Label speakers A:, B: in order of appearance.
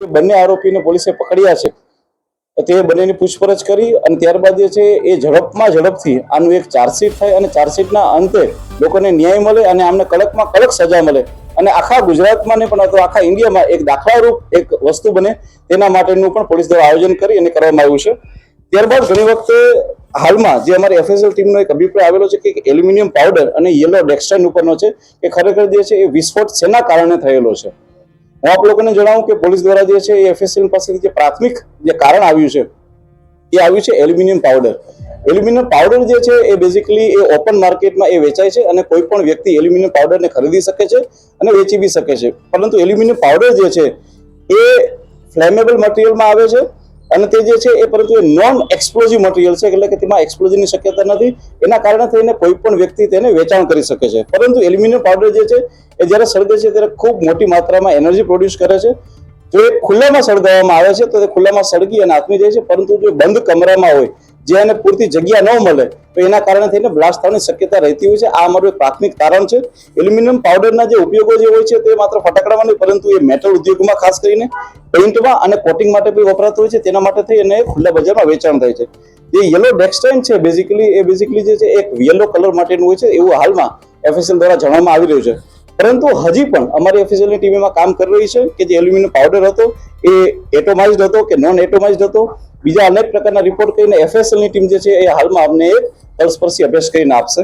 A: બંને આરોપીને પોલીસે પકડ્યા છે. તે બંનેની પૂછપરછ કરી અને ત્યારબાદ જે છે એ ઝડપમાં ઝડપથી આનું એક ચાર્જશીટ થાય અને ચાર્જશીટના અંતે લોકોને ન્યાય મળે અને આમને કડકમાં કડક સજા મળે. અને આખા ગુજરાતમાં ને પણ અથવા આખા ઇન્ડિયામાં એક દાખલારૂપ એક વસ્તુ બને તેના માટેનું પણ પોલીસ દ્વારા આયોજન કરી અને કરવામાં આવ્યું છે. ત્યારબાદ ઘણી વખતે હાલમાં જે અમારી એફએસએલ ટીમનો એક અભિપ્રાય આવેલો છે કે એલ્યુમિનિયમ પાવડર અને યલો ડેક્સ્ટાઇન ઉપરનો છે કે ખરેખર જે છે એ વિસ્ફોટ શેના કારણે થયેલો છે? હું આપ લોકોને જણાવું કે પોલીસ દ્વારા જે છે એ એફએસએલ પાસેથી જે પ્રાથમિક જે કારણ આવ્યું છે, એ આવ્યું છે એલ્યુમિનિયમ પાવડર. એલ્યુમિનિયમ પાવડર જે છે એ બેઝિકલી એ ઓપન માર્કેટમાં એ વેચાય છે અને કોઈ પણ વ્યક્તિ એલ્યુમિનિયમ પાવડરને ખરીદી શકે છે અને વેચી બી શકે છે. પરંતુ એલ્યુમિનિયમ પાવડર જે છે એ ફ્લેમેબલ મટીરિયલમાં આવે છે અને તે જે છે એ પરંતુ એ નોન એક્સપ્લોઝિવ મટીરિયલ છે, એટલે કે તેમાં એક્સપ્લોઝિવની શક્યતા નથી. એના કારણે થઈને કોઈ પણ વ્યક્તિ તેને વેચાણ કરી શકે છે. પરંતુ એલ્યુમિનિયમ પાવડર જે છે, એ જ્યારે સળગે છે ત્યારે ખૂબ મોટી માત્રામાં એનર્જી પ્રોડ્યુસ કરે છે. જો એ ખુલ્લામાં સળગાવવામાં આવે છે, તો તે ખુલ્લામાં સળગી અને આત્મી જાય છે, પરંતુ જો બંધ કમરામાં હોય, જે એને પૂરતી જગ્યા ન મળે, તો એના કારણે થઈને બ્લાસ્ટ થવાની શક્યતા રહેતી હોય છે. આ અમારું એક પ્રાથમિક કારણ છે. એલ્યુમિનિયમ પાવડરના જે ઉપયોગો જે હોય છે, તે માત્ર ફટાકડામાં નહીં, પરંતુ એ મેટલ ઉદ્યોગમાં ખાસ કરીને પેઇન્ટમાં અને કોટિંગ માટે બી વપરાતું હોય છે, તેના માટે થઈ અને ખુલ્લા બજારમાં વેચાણ થાય છે. જે યલો ડેક્સટાઇન છે બેઝિકલી એ બેઝિકલી જે છે, એક યલો કલર માટેનું હોય છે, એવું હાલમાં એફએસએલ દ્વારા જણાવવામાં આવી રહ્યું છે. પરંતુ હજી પણ અમારી એફએસએલની ટીમમાં કામ કરી રહી છે કે જે એલ્યુમિનિયમ પાવડર હતો, એ એટોમાઇઝડ હતો કે નોન એટોમાઇઝડ હતો. બીજા અનેક પ્રકારના રિપોર્ટ કરીને એફએસએલની ટીમ જે છે, એ હાલમાં અમને એક તલસ્પર્શી અભ્યાસ કરીને આપશે.